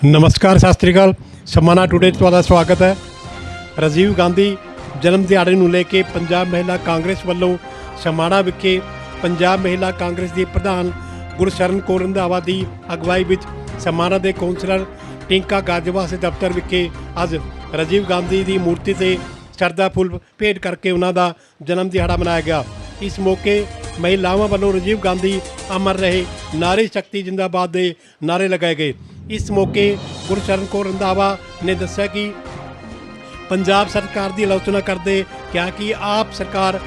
ਨਮਸਕਾਰ, ਸਤਿ ਸ੍ਰੀ ਅਕਾਲ। ਸਮਾਨਾ ਟੁਡੇ 'ਚ ਤੁਹਾਡਾ ਸਵਾਗਤ ਹੈ। ਰਾਜੀਵ ਗਾਂਧੀ ਜਨਮ ਦਿਹਾੜੇ ਨੂੰ ਲੈ ਕੇ ਪੰਜਾਬ ਮਹਿਲਾ ਕਾਂਗਰਸ ਵੱਲੋਂ ਸਮਾਣਾ ਵਿਖੇ ਪੰਜਾਬ ਮਹਿਲਾ ਕਾਂਗਰਸ ਦੀ ਪ੍ਰਧਾਨ ਗੁਰਸ਼ਰਨ ਕੌਰ ਰੰਧਾਵਾ ਦੀ ਅਗਵਾਈ ਵਿੱਚ ਸਮਾਣਾ ਦੇ ਕੌਂਸਲਰ ਟਿੰਕਾ ਗਾਜਵਾ ਦੇ ਦਫ਼ਤਰ ਵਿਖੇ ਅੱਜ ਰਾਜੀਵ ਗਾਂਧੀ ਦੀ ਮੂਰਤੀ ਤੇ ਸ਼ਰਧਾ ਫੁੱਲ ਭੇਟ ਕਰਕੇ ਉਹਨਾਂ ਦਾ ਜਨਮ ਦਿਹਾੜਾ ਮਨਾਇਆ ਗਿਆ। ਇਸ ਮੌਕੇ ਮਹਿਲਾਵਾਂ ਵੱਲੋਂ ਰਾਜੀਵ ਗਾਂਧੀ ਅਮਰ ਰਹੇ। ਨਾਰੀ ਸ਼ਕਤੀ ਜਿੰਦਾਬਾਦ ਦੇ ਨਾਰੇ ਲਗਾਏ ਗਏ। ਇਸ ਮੌਕੇ ਗੁਰਚਰਨ ਕੌਰ ਰੰਧਾਵਾ ਨੇ ਦੱਸਿਆ ਕਿ ਪੰਜਾਬ ਸਰਕਾਰ ਦੀ ਆਲੋਚਨਾ ਕਰਦੇ ਕਿਹਾ ਕਿ ਆਪ ਸਰਕਾਰ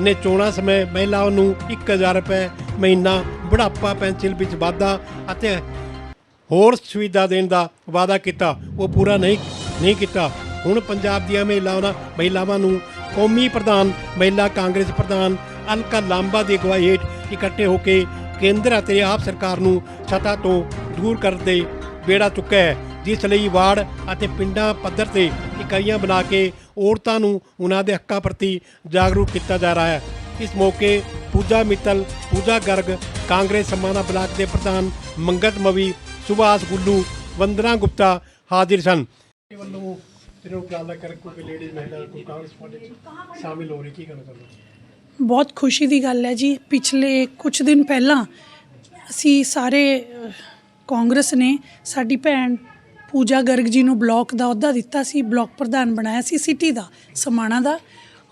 ਨੇ ਚੋਣਾਂ ਸਮੇਂ ਮਹਿਲਾਵਾਂ ਨੂੰ 1000 ਰੁਪਏ ਮਹੀਨਾ ਬੁਢਾਪਾ ਪੈਨਸ਼ਨ ਵਿੱਚ ਵਾਧਾ ਅਤੇ ਹੋਰ ਸੁਵਿਧਾ ਦੇਣ ਦਾ ਵਾਅਦਾ ਕੀਤਾ। ਉਹ ਪੂਰਾ ਨਹੀਂ ਨਹੀਂ ਕੀਤਾ। ਹੁਣ ਪੰਜਾਬ ਦੀਆਂ ਮਹਿਲਾਵਾਂ ਮਹਿਲਾਵਾਂ ਨੂੰ ਕੌਮੀ ਪ੍ਰਧਾਨ, ਮਹਿਲਾ ਕਾਂਗਰਸ ਪ੍ਰਧਾਨ ਅਲਕਾ ਲਾਂਬਾ ਦੀ ਅਗਵਾਈ ਹੇਠ ਇਕੱਠੇ ਹੋ ਕੇ ਕੇਂਦਰ ਅਤੇ ਆਪ ਸਰਕਾਰ ਨੂੰ ਸੱਤਾ ਤੋਂ ਦੂਰ ਕਰਨ ਦੇ ਬੇੜਾ ਚੁੱਕਿਆ ਹੈ। ਜਿਸ ਲਈ ਵਾਰਡ ਅਤੇ ਪਿੰਡਾਂ ਪੱਧਰ ਤੇ ਇਕਾਈਆਂ ਬਣਾ ਕੇ ਔਰਤਾਂ ਨੂੰ ਉਹਨਾਂ ਦੇ ਹੱਕਾਂ ਪ੍ਰਤੀ ਜਾਗਰੂਕ ਕੀਤਾ ਜਾ ਰਿਹਾ ਹੈ। ਇਸ ਮੌਕੇ ਪੂਜਾ ਮਿੱਤਲ ਪੂਜਾ ਗਰਗ ਕਾਂਗਰਸ ਸਮਾਨਾ ਬਲਾਕ ਦੇ ਪ੍ਰਧਾਨ ਮੰਗਤ ਮਵੀ ਸੁਭਾਸ਼ ਗੁੱਲੂ ਵੰਦਨਾ ਗੁਪਤਾ ਹਾਜ਼ਰ ਸਨ। ਵੱਲੋਂ ਜਿਹਨੂੰ ਗੱਲ ਕਰ ਕੋਈ ਲੇਡੀਜ਼ ਮਹਿਲਾ ਕੋਈ ਕਾਂਗਰਸ ਪਾਰਟੀ ਚ ਸ਼ਾਮਿਲ ਹੋ ਰਹੀ ਕੀ ਕਹਿਣਾ ਚਾਹੁੰਦੇ ਬਹੁਤ ਖੁਸ਼ੀ ਦੀ ਗੱਲ ਹੈ ਜੀ। ਪਿਛਲੇ ਕੁਝ ਦਿਨ ਪਹਿਲਾਂ ਅਸੀਂ ਸਾਰੇ ਕਾਂਗਰਸ ਨੇ ਸਾਡੀ ਭੈਣ ਪੂਜਾ ਗਰਗ ਜੀ ਨੂੰ ਬਲਾਕ ਦਾ ਅਹੁਦਾ ਦਿੱਤਾ ਸੀ, ਬਲਾਕ ਪ੍ਰਧਾਨ ਬਣਾਇਆ ਸੀ ਸਿਟੀ ਦਾ, ਸਮਾਣਾ ਦਾ।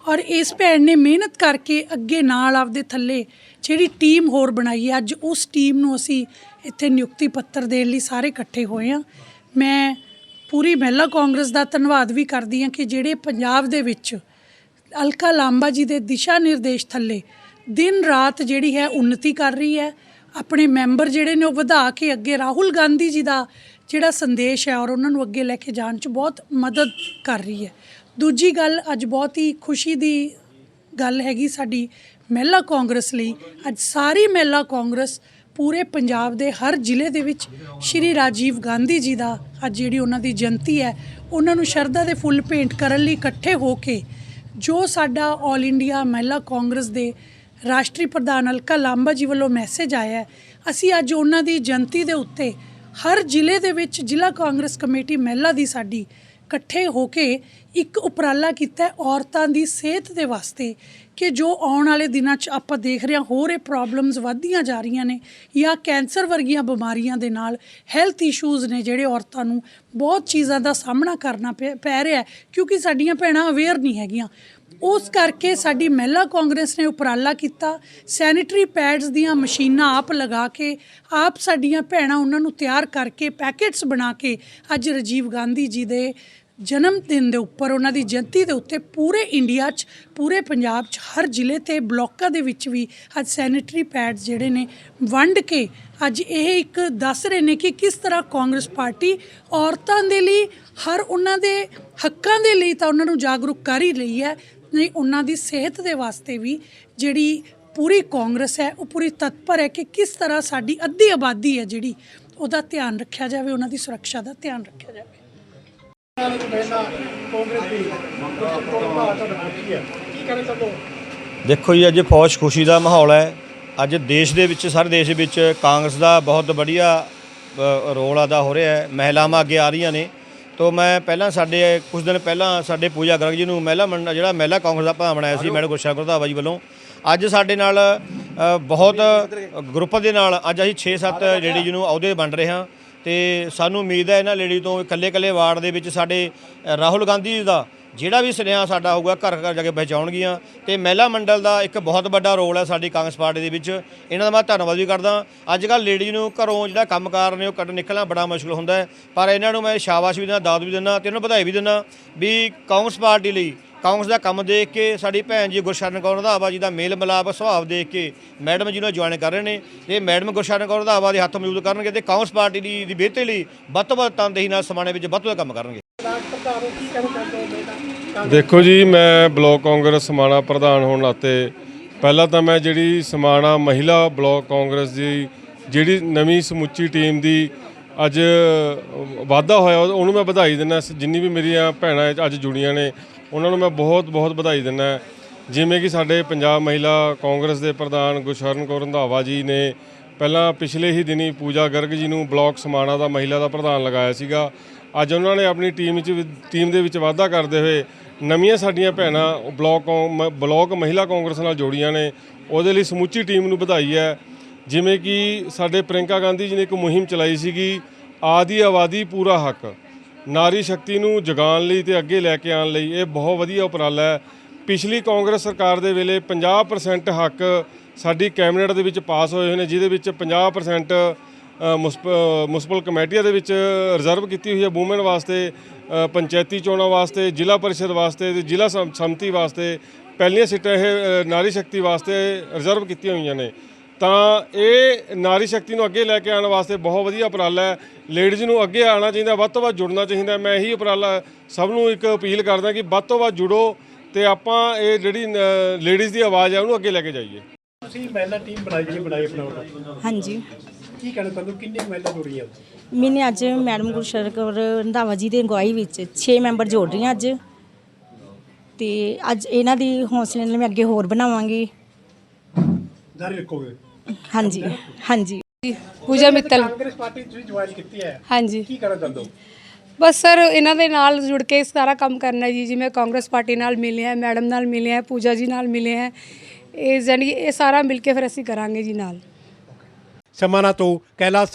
ਔਰ ਇਸ ਭੈਣ ਨੇ ਮਿਹਨਤ ਕਰਕੇ ਅੱਗੇ ਨਾਲ ਆਪਦੇ ਥੱਲੇ ਜਿਹੜੀ ਟੀਮ ਹੋਰ ਬਣਾਈ ਹੈ, ਅੱਜ ਉਸ ਟੀਮ ਨੂੰ ਅਸੀਂ ਇੱਥੇ ਨਿਯੁਕਤੀ ਪੱਤਰ ਦੇਣ ਲਈ ਸਾਰੇ ਇਕੱਠੇ ਹੋਏ ਹਾਂ। ਮੈਂ ਪੂਰੀ ਮਹਿਲਾ ਕਾਂਗਰਸ ਦਾ ਧੰਨਵਾਦ ਵੀ ਕਰਦੀ ਹਾਂ ਕਿ ਜਿਹੜੇ ਪੰਜਾਬ ਦੇ ਵਿੱਚ ਅਲਕਾ ਲਾਂਬਾ ਜੀ ਦੇ ਦਿਸ਼ਾ ਨਿਰਦੇਸ਼ ਥੱਲੇ ਦਿਨ ਰਾਤ ਜਿਹੜੀ ਹੈ ਉન્નਤੀ ਕਰ ਰਹੀ ਹੈ ਆਪਣੇ ਮੈਂਬਰ ਜਿਹੜੇ ਨੇ ਉਹ ਵਧਾ ਕੇ ਅੱਗੇ ਰਾਹੁਲ ਗਾਂਧੀ ਜੀ ਦਾ ਜਿਹੜਾ ਸੰਦੇਸ਼ ਹੈ ਔਰ ਉਹਨਾਂ ਨੂੰ ਅੱਗੇ ਲੈ ਕੇ ਜਾਣ 'ਚ ਬਹੁਤ ਮਦਦ ਕਰ ਰਹੀ ਹੈ। ਦੂਜੀ ਗੱਲ, ਅੱਜ ਬਹੁਤ ਹੀ ਖੁਸ਼ੀ ਦੀ ਗੱਲ ਹੈਗੀ ਸਾਡੀ ਮਹਿਲਾ ਕਾਂਗਰਸ ਲਈ। ਅੱਜ ਸਾਰੀ ਮਹਿਲਾ ਕਾਂਗਰਸ ਪੂਰੇ ਪੰਜਾਬ ਦੇ ਹਰ ਜ਼ਿਲ੍ਹੇ ਦੇ ਵਿੱਚ ਸ਼੍ਰੀ ਰਾਜੀਵ ਗਾਂਧੀ ਜੀ ਦਾ ਅੱਜ ਜਿਹੜੀ ਉਹਨਾਂ ਦੀ ਜਯੰਤੀ ਹੈ, ਉਹਨਾਂ ਨੂੰ ਸ਼ਰਧਾ ਦੇ ਫੁੱਲ ਭੇਂਟ ਕਰਨ ਲਈ ਇਕੱਠੇ ਹੋ ਕੇ ਜੋ ਸਾਡਾ 올 ਇੰਡੀਆ ਮਹਿਲਾ ਕਾਂਗਰਸ ਦੇ ਰਾਸ਼ਟਰੀ ਪ੍ਰਧਾਨ ਅਲਕਾ ਲਾਂਬਾ ਜੀ ਵੱਲੋਂ ਮੈਸੇਜ ਆਇਆ ਅਸੀਂ ਅੱਜ ਉਹਨਾਂ ਦੀ ਜਯੰਤੀ ਦੇ ਉੱਤੇ ਹਰ ਜ਼ਿਲ੍ਹੇ ਦੇ ਵਿੱਚ ਜ਼ਿਲ੍ਹਾ ਕਾਂਗਰਸ ਕਮੇਟੀ ਮਹਿਲਾ ਦੀ ਸਾਡੀ ਇਕੱਠੇ ਹੋ ਕੇ ਇੱਕ ਉਪਰਾਲਾ ਕੀਤਾ ਔਰਤਾਂ ਦੀ ਸਿਹਤ ਦੇ ਵਾਸਤੇ। ਕਿ ਜੋ ਆਉਣ ਵਾਲੇ ਦਿਨਾਂ 'ਚ ਆਪਾਂ ਦੇਖ ਰਹੇ ਹਾਂ, ਹੋਰ ਇਹ ਪ੍ਰੋਬਲਮਸ ਵੱਧਦੀਆਂ ਜਾ ਰਹੀਆਂ ਨੇ ਜਾਂ ਕੈਂਸਰ ਵਰਗੀਆਂ ਬਿਮਾਰੀਆਂ ਦੇ ਨਾਲ ਹੈਲਥ ਇਸ਼ੂਜ਼ ਨੇ ਜਿਹੜੇ ਔਰਤਾਂ ਨੂੰ ਬਹੁਤ ਚੀਜ਼ਾਂ ਦਾ ਸਾਹਮਣਾ ਕਰਨਾ ਪੈ- ਪੈ ਰਿਹਾ ਕਿਉਂਕਿ ਸਾਡੀਆਂ ਭੈਣਾਂ ਅਵੇਅਰ ਨਹੀਂ ਹੈਗੀਆਂ। ਉਸ ਕਰਕੇ ਸਾਡੀ ਮਹਿਲਾ ਕਾਂਗਰਸ ਨੇ ਉਪਰਾਲਾ ਕੀਤਾ ਸੈਨੀਟਰੀ ਪੈਡਸ ਦੀਆਂ ਮਸ਼ੀਨਾਂ ਆਪ ਲਗਾ ਕੇ, ਆਪ ਸਾਡੀਆਂ ਭੈਣਾਂ ਉਹਨਾਂ ਨੂੰ ਤਿਆਰ ਕਰਕੇ ਪੈਕੇਟਸ ਬਣਾ ਕੇ ਅੱਜ ਰਾਜੀਵ ਗਾਂਧੀ ਜੀ ਦੇ ਜਨਮ ਦਿਨ ਦੇ ਉੱਪਰ ਉਹਨਾਂ ਦੀ ਜਯੰਤੀ ਦੇ ਉੱਤੇ ਪੂਰੇ ਇੰਡੀਆ 'ਚ, ਪੂਰੇ ਪੰਜਾਬ 'ਚ, ਹਰ ਜ਼ਿਲ੍ਹੇ ਤੇ ਬਲਾਕਾਂ ਦੇ ਵਿੱਚ ਵੀ ਅੱਜ ਸੈਨੀਟਰੀ ਪੈਡਸ ਜਿਹੜੇ ਨੇ ਵੰਡ ਕੇ ਅੱਜ ਇਹ ਇੱਕ ਦੱਸ ਰਹੇ ਨੇ ਕਿ ਕਿਸ ਤਰ੍ਹਾਂ ਕਾਂਗਰਸ ਪਾਰਟੀ ਔਰਤਾਂ ਦੇ ਲਈ, ਹਰ ਉਹਨਾਂ ਦੇ ਹੱਕਾਂ ਦੇ ਲਈ ਤਾਂ ਉਹਨਾਂ ਨੂੰ ਜਾਗਰੂਕ ਕਰ ਹੀ ਰਹੀ ਹੈ, ਨਹੀਂ, ਉਹਨਾਂ ਦੀ ਸਿਹਤ ਦੇ ਵਾਸਤੇ ਵੀ ਜਿਹੜੀ ਪੂਰੀ ਕਾਂਗਰਸ ਹੈ, ਉਹ ਪੂਰੀ ਤਤਪਰ ਹੈ ਕਿ ਕਿਸ ਤਰ੍ਹਾਂ ਸਾਡੀ ਅੱਧੀ ਆਬਾਦੀ ਹੈ ਜਿਹੜੀ ਉਹਦਾ ਧਿਆਨ ਰੱਖਿਆ ਜਾਵੇ, ਉਹਨਾਂ ਦੀ ਸੁਰੱਖਿਆ ਦਾ ਧਿਆਨ ਰੱਖਿਆ ਜਾਵੇ। ਮਹਿਲਾ ਕਾਂਗਰਸ ਦੀ ਗੁਰਸ਼ਰਨ ਕੌਰ ਰੰਧਾਵਾ ਤੁਹਾਡਾ ਪੁੱਛੀ ਹੈ ਕੀ ਕਹਿਣਾ ਚਾਹੁੰਦੇ ਹੋ ਦੇਖੋ ਜੀ ਅੱਜ ਫੌਜ ਖੁਸ਼ੀ ਦਾ ਮਾਹੌਲ ਹੈ। ਅੱਜ ਦੇਸ਼ ਦੇ ਵਿੱਚ ਸਾਰੇ ਦੇਸ਼ ਵਿੱਚ ਕਾਂਗਰਸ ਦਾ ਬਹੁਤ ਵਧੀਆ ਅ, ਰੋਲ ਅਦਾ ਹੋ ਰਿਹਾ ਹੈ। ਮਹਿਲਾਵਾਂ ਅੱਗੇ ਆ ਰਹੀਆਂ ਨੇ। ਤੋਂ ਮੈਂ ਪਹਿਲਾਂ ਸਾਡੇ ਕੁਝ ਦਿਨ ਪਹਿਲਾਂ ਸਾਡੇ ਪੂਜਾ ਗਰਗ ਜੀ ਨੂੰ ਮਹਿਲਾ ਮੰਡਲ ਜਿਹੜਾ ਮਹਿਲਾ ਕਾਂਗਰਸ ਦਾ ਪ੍ਰਧਾਨ ਬਣਾਇਆ ਸੀ ਮੈਡਮ ਗੁਰਸ਼ਰਨ ਰੰਧਾਵਾ ਜੀ ਵੱਲੋਂ। ਅੱਜ ਸਾਡੇ ਨਾਲ ਅ, ਬਹੁਤ ਗਰੁੱਪ ਦੇ ਨਾਲ ਅੱਜ ਅਸੀਂ 6-7 ਲੇਡੀਜ਼ ਨੂੰ ਅਹੁਦੇ ਵੰਡ ਰਹੇ ਹਾਂ। ਤੇ ਸਾਨੂੰ ਉਮੀਦ ਹੈ ਇਹਨਾਂ ਲੇਡੀ ਤੋਂ ਇਕੱਲੇ ਇਕੱਲੇ ਵਾਰਡ ਦੇ ਵਿੱਚ ਸਾਡੇ ਰਾਹੁਲ ਗਾਂਧੀ ਜੀ ਦਾ ਜਿਹੜਾ ਵੀ ਸੁਨੇਹਾ ਸਾਡਾ ਹੋਊਗਾ, ਘਰ ਘਰ ਜਾ ਕੇ ਪਹੁੰਚਾਉਣਗੀਆਂ। ਤੇ ਮਹਿਲਾ ਮੰਡਲ ਦਾ ਇੱਕ ਬਹੁਤ ਵੱਡਾ ਰੋਲ ਹੈ ਸਾਡੀ ਕਾਂਗਰਸ ਪਾਰਟੀ ਦੇ ਵਿੱਚ। ਇਹਨਾਂ ਦਾ ਮੈਂ ਧੰਨਵਾਦ ਵੀ ਕਰਦਾ। ਅੱਜ ਕੱਲ੍ਹ ਲੇਡੀਜ਼ ਨੂੰ ਘਰੋਂ ਜਿਹੜਾ ਕੰਮਕਾਰ ਨੇ ਉਹ ਕੱਢ ਨਿਕਲਣਾ ਬੜਾ ਮੁਸ਼ਕਲ ਹੁੰਦਾ ਪਰ ਇਹਨਾਂ ਨੂੰ ਮੈਂ ਸ਼ਾਬਾਸ਼ ਵੀ ਦਿੰਦਾ, ਦਾਦ ਵੀ ਦਿੰਦਾ ਤੇ ਇਹਨਾਂ ਨੂੰ ਵਧਾਈ ਵੀ ਦਿੰਦਾ ਵੀ ਕਾਂਗਰਸ ਪਾਰਟੀ ਲਈ ਕਾਂਗਰਸ ਦਾ ਕੰਮ ਦੇਖ ਕੇ ਸਾਡੀ ਭੈਣ ਜੀ ਗੁਰਸ਼ਰਨ ਕੌਰ ਰੰਧਾਵਾ ਜੀ ਦਾ ਮੇਲ ਮਿਲਾਪ ਸੁਭਾਵ ਦੇਖ ਕੇ ਮੈਡਮ ਜੀ ਨੂੰ ਜੁਆਇਨ ਕਰ ਰਹੇ ਨੇ। ਤੇ ਮੈਡਮ ਗੁਰਸ਼ਰਨ ਕੌਰ ਰੰਧਾਵਾ ਦੇ ਹੱਥ ਮਜ਼ਬੂਤ ਕਰਨਗੇ ਤੇ ਕਾਂਗਰਸ ਪਾਰਟੀ ਦੀ ਦੀ ਬਿਹਤਰੀ ਲਈ ਵੱਧ ਤੋਂ ਵੱਧ ਤਨਦੇਹੀ ਨਾਲ ਸਮਾਣੇ ਵਿੱਚ ਵੱਧ ਤੋਂ ਵੱਧ ਕੰਮ ਕਰਨਗੇ। ਦੇਖੋ ਜੀ, ਮੈਂ ਬਲਾਕ ਕਾਂਗਰਸ ਸਮਾਣਾ ਪ੍ਰਧਾਨ ਹੋਣ ਨਾਤੇ ਪਹਿਲਾਂ ਤਾਂ ਮੈਂ ਜਿਹੜੀ ਸਮਾਣਾ ਮਹਿਲਾ ਬਲਾਕ ਕਾਂਗਰਸ ਦੀ ਜਿਹੜੀ ਨਵੀਂ ਸਮੁੱਚੀ ਟੀਮ ਦੀ ਅੱਜ ਵਾਧਾ ਹੋਇਆ, ਉਹਨੂੰ ਮੈਂ ਵਧਾਈ ਦਿੰਦਾ ਜਿੰਨੀ ਵੀ ਮੇਰੀਆਂ ਭੈਣਾਂ ਅੱਜ ਜੁੜੀਆਂ ਨੇ ਉਹਨਾਂ ਨੂੰ ਮੈਂ ਬਹੁਤ ਬਹੁਤ ਵਧਾਈ ਦਿੰਦਾ ਜਿਵੇਂ ਕਿ ਸਾਡੇ ਪੰਜਾਬ ਮਹਿਲਾ ਕਾਂਗਰਸ ਦੇ ਪ੍ਰਧਾਨ ਗੁਰਸ਼ਰਨ ਕੌਰ ਰੰਧਾਵਾ ਜੀ ਨੇ ਪਹਿਲਾਂ ਪਿਛਲੇ ਹੀ ਦਿਨੀ ਪੂਜਾ ਗਰਗ ਜੀ ਨੂੰ ਬਲਾਕ ਸਮਾਣਾ ਦਾ ਮਹਿਲਾ ਦਾ ਪ੍ਰਧਾਨ ਲਗਾਇਆ ਸੀਗਾ। ਅੱਜ ਉਹਨਾਂ ਨੇ ਆਪਣੀ ਟੀਮ ਵਿੱਚ ਟੀਮ ਦੇ ਵਿੱਚ ਵਾਧਾ ਕਰਦੇ ਹੋਏ ਨਵੀਆਂ ਸਾਡੀਆਂ ਭੈਣਾਂ ਉਹ ਬਲਾਕ ਕੌਂ- ਬਲਾਕ ਮਹਿਲਾ ਕਾਂਗਰਸ ਨਾਲ ਜੋੜੀਆਂ ਨੇ। ਉਹਦੇ ਲਈ ਸਮੁੱਚੀ ਟੀਮ ਨੂੰ ਵਧਾਈ ਹੈ। ਜਿਵੇਂ ਕਿ ਸਾਡੇ ਪ੍ਰਿੰਕਾ ਗਾਂਧੀ ਜੀ ਨੇ ਇੱਕ ਮੁਹਿੰਮ ਚਲਾਈ ਸੀਗੀ, ਆਦੀ ਆਬਾਦੀ ਪੂਰਾ ਹੱਕ। ਨਾਰੀ ਸ਼ਕਤੀ ਨੂੰ ਜਗਾਉਣ ਲਈ ਤੇ ਅੱਗੇ ਲੈ ਕੇ ਆਉਣ ਲਈ ਇਹ ਬਹੁਤ ਵਧੀਆ ਉਪਰਾਲਾ ਹੈ। ਪਿਛਲੀ ਕਾਂਗਰਸ ਸਰਕਾਰ ਦੇ ਵੇਲੇ 50% ਹੱਕ ਸਾਡੀ ਕੈਬਨਿਟ ਦੇ ਵਿੱਚ ਪਾਸ ਹੋਏ ਹੋਏ ਨੇ ਜਿਹਦੇ ਵਿੱਚ 50% ਅ, ਮੁਸਪ- ਅ, ਕਮੇਟੀਆਂ ਦੇ ਵਿੱਚ ਰਿਜ਼ਰਵ ਕੀਤੀ ਹੋਈ ਹੈ ਵੂਮਨ ਵਾਸਤੇ ਪੰਚਾਇਤੀ ਚੋਣਾਂ ਵਾਸਤੇ ਜ਼ਿਲ੍ਹਾ ਪਰਿਸ਼ਦ ਵਾਸਤੇ ਤੇ ਜ਼ਿਲ੍ਹਾ ਸਮ- ਵਾਸਤੇ। ਪਹਿਲੀਆਂ ਸੀਟਾਂ ਇਹ ਨਾਰੀ ਸ਼ਕਤੀ ਵਾਸਤੇ ਰਿਜ਼ਰਵ ਕੀਤੀਆਂ ਹੋਈਆਂ ਨੇ। ਤਾਂ ਇਹ ਨਾਰੀ ਸ਼ਕਤੀ ਨੂੰ ਅੱਗੇ ਲੈ ਕੇ ਆਉਣ ਵਾਸਤੇ ਬਹੁਤ ਵਧੀਆ ਉਪਰਾਲਾ ਹੈ। ਲੇਡੀਜ਼ ਨੂੰ ਅੱਗੇ ਆਉਣਾ ਚਾਹੀਦਾ ਵੱਧ ਤੋਂ ਵੱਧ ਜੁੜਨਾ ਚਾਹੀਦਾ। ਮੈਂ ਇਹੀ ਉਪਰਾਲਾ ਸਭ ਨੂੰ ਇੱਕ ਅਪੀਲ ਕਰਦਾ ਕਿ ਵੱਧ ਤੋਂ ਵੱਧ ਜੁੜੋ ਤੇ ਆਪਾਂ ਇਹ ਜਿਹੜੀ ਲੇਡੀਜ਼ ਦੀ ਆਵਾਜ਼ ਹੈ ਉਹਨੂੰ ਅੱਗੇ ਲੈ ਕੇ ਜਾਈਏ। ਤੁਸੀਂ ਮਹਿਲਾ ਟੀਮ ਬਣਾਈ ਜੀ ਬਣਾਈ ਆਪਣਾ। ਹਾਂਜੀ। ਕੀ ਕਹਿਣਾ ਤੁਹਾਨੂੰ? ਕਿੰਨੀ ਮਹਿਲਾ ਜੁੜੀਆਂ? ਮੈਨੇ ਅੱਜ ਮੈਡਮ ਗੁਰਸ਼ਰਨ ਕੌਰ ਰੰਧਾਵਾ ਜੀ ਦੀ ਅਗਵਾਈ ਵਿੱਚ 6 ਮੈਂਬਰ ਜੋੜ ਰਹੀ ਹਾਂ ਅੱਜ। ਤੇ ਅੱਜ ਇਹਨਾਂ ਦੀ ਹੌਸਲੇ ਨਾਲ ਮੈਂ ਅੱਗੇ ਹੋਰ ਬਣਾਵਾਂਗੀ। ਜਾਰੀ ਰੱਖੋਗੇ ਹਾਂਜੀ ਹਾਂਜੀ। ਪੂਜਾ ਮਿੱਤਲ। ਕਾਂਗਰਸ ਪਾਰਟੀ ਤੁਸੀਂ ਜੁਆਇਨ ਕੀਤੀ ਹੈ। ਹਾਂਜੀ। ਕੀ ਕਹਿਣਾ ਚਾਹੁੰਦੇ ਹੋ? ਬਸ ਸਰ ਇਹਨਾਂ ਦੇ ਨਾਲ ਜੁੜ ਕੇ ਸਾਰਾ ਕੰਮ ਕਰਨਾ ਜੀ ਜਿਵੇਂ ਕਾਂਗਰਸ ਪਾਰਟੀ ਨਾਲ ਮਿਲੇ ਆ ਮੈਡਮ ਨਾਲ ਮਿਲੇ ਆ ਪੂਜਾ ਜੀ ਨਾਲ ਮਿਲੇ ਆ ਇਹ ਜਾਨੀ ਇਹ ਸਾਰਾ ਮਿਲ ਕੇ ਫਿਰ ਅਸੀਂ ਕਰਾਂਗੇ ਜੀ ਨਾਲ। ਸਮਾਣਾ ਤੋਂ ਕੈਲਾਸ਼